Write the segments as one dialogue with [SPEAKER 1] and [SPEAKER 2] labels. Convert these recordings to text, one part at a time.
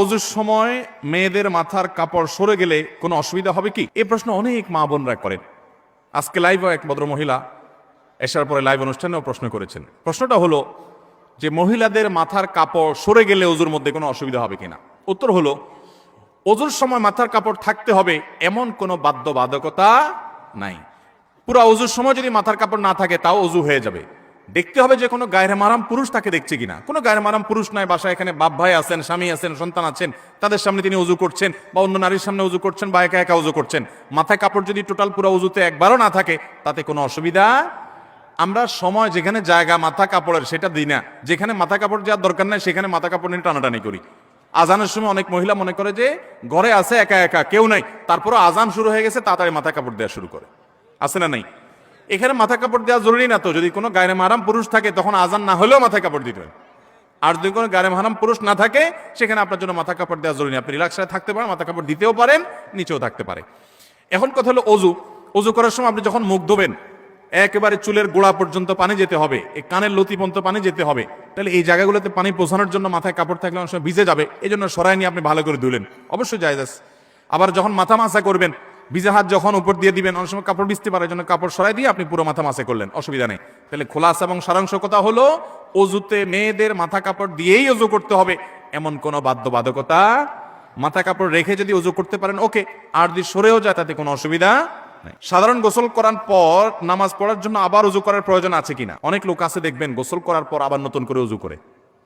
[SPEAKER 1] অজুর সময় মেয়েদের মাথার কাপড় সরে গেলে কোনো অসুবিধা হবে কি? এ প্রশ্ন অনেক মা বোনরা করেন। আজকে লাইভও এক ভদ্র মহিলা এসার পরে লাইভ অনুষ্ঠানেও প্রশ্ন করেছেন। প্রশ্নটা হলো যে মহিলাদের মাথার কাপড় সরে গেলে অজুর মধ্যে কোনো অসুবিধা হবে কিনা? উত্তর হলো অজুর সময় মাথার কাপড় থাকতে হবে এমন কোনো বাধ্যবাধকতা নাই। পুরো অজুর সময় যদি মাথার কাপড় না থাকে, তাও অজু হয়ে যাবে। দেখতে হবে যে কোনো গায়ের মারাম পুরুষ তাকে দেখছে কিনা। কোনো গায়ের মারাম পুরুষ নাই, বাসায় এখানে বাপ ভাই আছেন, স্বামী আছেন, সন্তান আছেন, তাদের সামনে তিনি উজু করছেন বা অন্য নারীর সামনে উজু করছেন বা একা একা উজু করছেন। মাথায় কাপড় যদি টোটাল পুরো উজুতে একবারও না থাকে, তাতে কোনো অসুবিধা আমরা সময় যেখানে জায়গা মাথা কাপড়ের সেটা দিই না। যেখানে মাথা কাপড় যাওয়ার দরকার নাই, সেখানে মাথা কাপড় নিয়ে টানাটানি করি। আজানের সময় অনেক মহিলা মনে করে যে ঘরে আছে, একা একা, কেউ নাই। তারপরও আজান শুরু হয়ে গেছে, তাড়াতাড়ি মাথা কাপড় দেওয়া শুরু করে। আছে না নাই? এখানে মাথা কাপড় দেওয়া জরুরি না তো। যদি কোনো গায়ে মারাম পুরুষ থাকে, তখন আজান না হলেও মাথায় কাপড় দিতে আর যদি কোনো গায়ে মারাম পুরুষ না থাকে, সেখানে আপনার জন্য মাথা কাপড় দেওয়া জরুরি। আপনি রিল্যাক্সে থাকতে পারেন মাথা কাপড় দিতেও পারেন, নিচেও থাকতে পারে। এখন কথা হলো অজু। অজু করার সময় আপনি যখন মুখ ধোবেন, একেবারে চুলের গোড়া পর্যন্ত পানি যেতে হবে কানের লতি পর্যন্ত পানি যেতে হবে, তাহলে এই জায়গাগুলোতে পানি পৌঁছানোর জন্য মাথায় কাপড় থাকলে অনেক সময় ভিজে যাবে এই জন্য সরাই নিয়ে আপনি ভালো করে ধুলেন। অবশ্যই আছে। আবার যখন মাথা মাসা করবেন ভিজে হাত যখন উপর দিয়ে দিবেন, অনেক সময় কাপড় ভিজতে পারে জন্য কাপড় সরাই দিয়ে আপনি পুরো মাথা মাসে করলেন। অসুবিধা নেই। তাহলে খোলাসা এবং সারাংশ কথা হলো, অজুতে মেয়েদের মাথা কাপড় দিয়েই অজু করতে হবে। এমন কোনো বাধ্যবাধকতা মাথা কাপড় রেখে যদি অজু করতে পারেন, ওকে, আর যদি সরেও যায়, তাতে কোনো অসুবিধা। সাধারণ গোসল করার পর, নামাজ পড়ার জন্য আবার উজু করার প্রয়োজন আছে কিনা অনেক লোক আছে, দেখবেন, গোসল করার পর আবার নতুন করে উজু করে।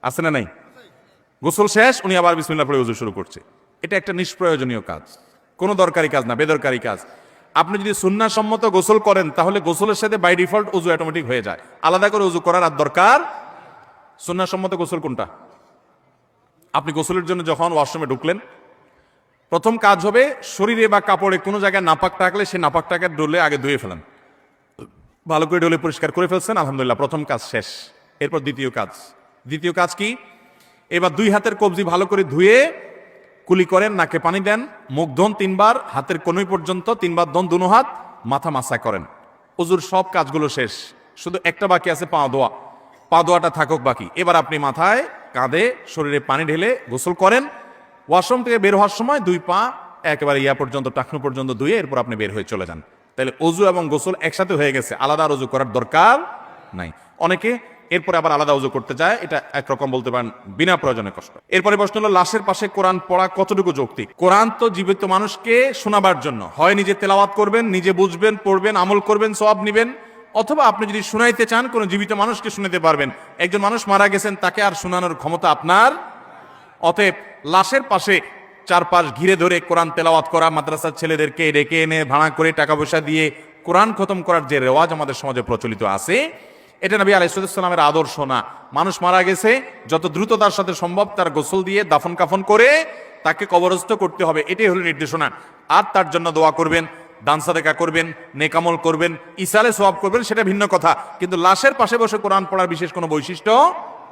[SPEAKER 1] আছে না নাই? গোসল শেষ, উনি আবার বিসমিল্লাহ পড়ে উজু শুরু করছে। এটা একটা নিষ্প্রয়োজনীয় কাজ। কোনো দরকারি কাজ না, বেদরকারি কাজ। আপনি যদি সুন্নাসম্মত গোসল করেন, তাহলে গোসলের সাথে বাই ডিফল্ট উজু অটোমেটিক হয়ে যায়। আলাদা করে উজু করার আর দরকার সুন্নাসম্মত গোসল কোনটা? আপনি গোসলের জন্য যখন ওয়াশরুমে ঢুকলেন, প্রথম কাজ হবে শরীরে বা কাপড়ে কোনো জায়গায় নাপাক থাকলে সেই নাপাকটাকে ডলে আগে ধুয়ে ফেলেন। ভালো করে ডলে পরিষ্কার করে ফেলছেন, আলহামদুলিল্লাহ, প্রথম কাজ শেষ। এরপর দ্বিতীয় কাজ। দ্বিতীয় কাজ কি? এবার দুই হাতের কবজি ভালো করে ধুয়ে কুলি করেন, নাকে পানি দেন, মুখ ধন তিনবার, হাতের কনুই পর্যন্ত তিনবার ধন দুনো হাত, মাথা মাসা করেন। অজুর সব কাজগুলো শেষ। শুধু একটা বাকি আছে, পা দোয়া পা দোয়াটা থাকুক বাকি। এবার আপনি মাথায় কাঁধে শরীরে পানি ঢেলে গোসল করেন। ওয়াশরুম থেকে বের হওয়ার সময় দুই পা একেবারে ইয়া পর্যন্ত, টাকনু পর্যন্ত ধুয়ে এরপর আপনি বের হয়ে চলে যান। তাহলে অজু এবং গোসল একসাথে হয়ে গেছে। আলাদা আর অজু করার দরকার নাই। অনেকে এরপরে আবার আলাদা উজু করতে যায়। এটা একরকম বলতে পারেন, বিনা প্রয়োজনে কষ্ট। এরপরে প্রশ্ন হলো, লাশের পাশে কোরআন পড়া কতটুকু যৌক্তিক? কোরআন তো জীবিত মানুষকে শোনাবার জন্য। হয় নিজে তেলাওয়াত করবেন, নিজে বুঝবেন, পড়বেন, আমল করবেন সব নিবেন, অথবা আপনি যদি শুনাইতে চান, কোনো জীবিত মানুষকে শুনাতে পারবেন। একজন মানুষ মারা গেছেন, তাকে আর শোনানোর ক্ষমতা আপনার? অতএব লাশের পাশে চারপাশ ঘিরে ধরে কোরআন তেলাওয়াত করা, মাদ্রাসার ছেলেদেরকে ডেকে এনে ভাড়া করে টাকা পয়সা দিয়ে কোরআন খতম করার যে রেওয়াজ আমাদের সমাজে প্রচলিত আছে এটা নবী আলাইসালামের আদর্শ না। মানুষ মারা গেছে, যত দ্রুত তার সাথে সম্ভব তার গোসল দিয়ে দাফন কাফন করে তাকে কবরস্থ করতে হবে, এটাই হলো নির্দেশনা। আর তার জন্য দোয়া করবেন, দান সাদেকা করবেন নেকামল করবেন ইসালে সোয়াব করবেন, সেটা ভিন্ন কথা। কিন্তু লাশের পাশে বসে কোরআন পড়ার বিশেষ কোনো বৈশিষ্ট্য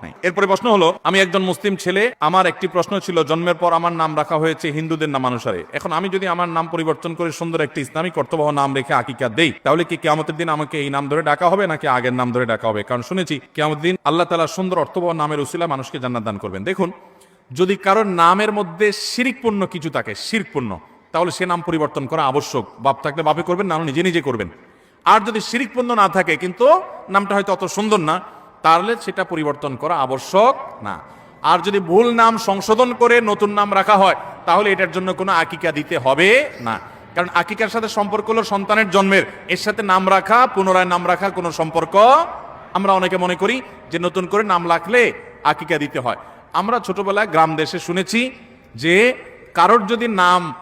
[SPEAKER 1] নাই। এরপরে প্রশ্ন হলো, আমি একজন মুসলিম ছেলে, আমার একটি প্রশ্ন ছিল, জন্মের পর আমার নাম রাখা হয়েছে হিন্দুদের নাম অনুসারে। এখন আমি যদি আমার নাম পরিবর্তন করে সুন্দর একটি ইসলামিক কর্তব্য নাম রেখে আকিকা দেই, তাহলে কি কেয়ামতের দিন আমাকে এই নাম ধরে ডাকা হবে, নাকি আগের নাম ধরে ডাকা হবে? কারণ শুনেছি, কেয়ামতের দিন আল্লাহ তালা সুন্দর অর্থবহ নামের উসিলা মানুষকে জান্নাত দান করবেন। দেখুন, যদি কারোর নামের মধ্যে শিরিকপূর্ণ কিছু থাকে, শিরকপূর্ণ, তাহলে সে নাম পরিবর্তন করা আবশ্যক। বাপ থাকলে বাপে করবেন, না নিজে নিজে করবেন। আর যদি শিরিকপূর্ণ না থাকে, কিন্তু নামটা হয়তো অত সুন্দর না তাহলে সেটা পরিবর্তন করা আবশ্যক না। আর যদি ভুল নাম সংশোধন করে নতুন নাম রাখা হয়, তাহলে এটার জন্য কোনো আকিকা দিতে হবে না। কারণ আকিকার সাথে সম্পর্ক হলো সন্তানের জন্মের। এর সাথে নাম রাখা, পুনরায় নাম রাখা কোনো সম্পর্ক আমরা অনেকে মনে করি যে নতুন করে নাম রাখলে আকিকা দিতে হয়। আমরা ছোটবেলায় গ্রাম দেশে শুনেছি যে কারোর যদি নাম,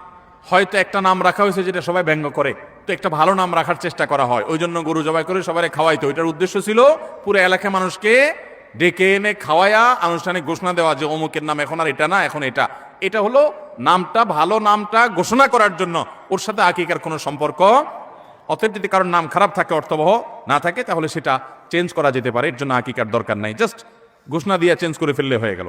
[SPEAKER 1] হয়তো একটা নাম রাখা হয়েছে যেটা সবাই ব্যঙ্গ করে তো একটা ভালো নাম রাখার চেষ্টা করা হয়। ওই জন্য গরু জবাই করে সবাই খাওয়াইতো ওইটার উদ্দেশ্য ছিল পুরো এলাকার মানুষকে ডেকে এনে খাওয়ায়া, আনুষ্ঠানিক ঘোষণা দেওয়া যে অমুকের নাম এখন আর এটা না, এখন এটা। এটা হলো নামটা, ভালো নামটা ঘোষণা করার জন্য। ওর সাথে আকিকার কোনো সম্পর্ক। অতএব যদি কারোর নাম খারাপ থাকে, অর্থবহ না থাকে, তাহলে সেটা চেঞ্জ করা যেতে পারে। এর জন্য আকিকার দরকার নাই। জাস্ট ঘোষণা দিয়ে চেঞ্জ করে ফেললে হয়ে গেল।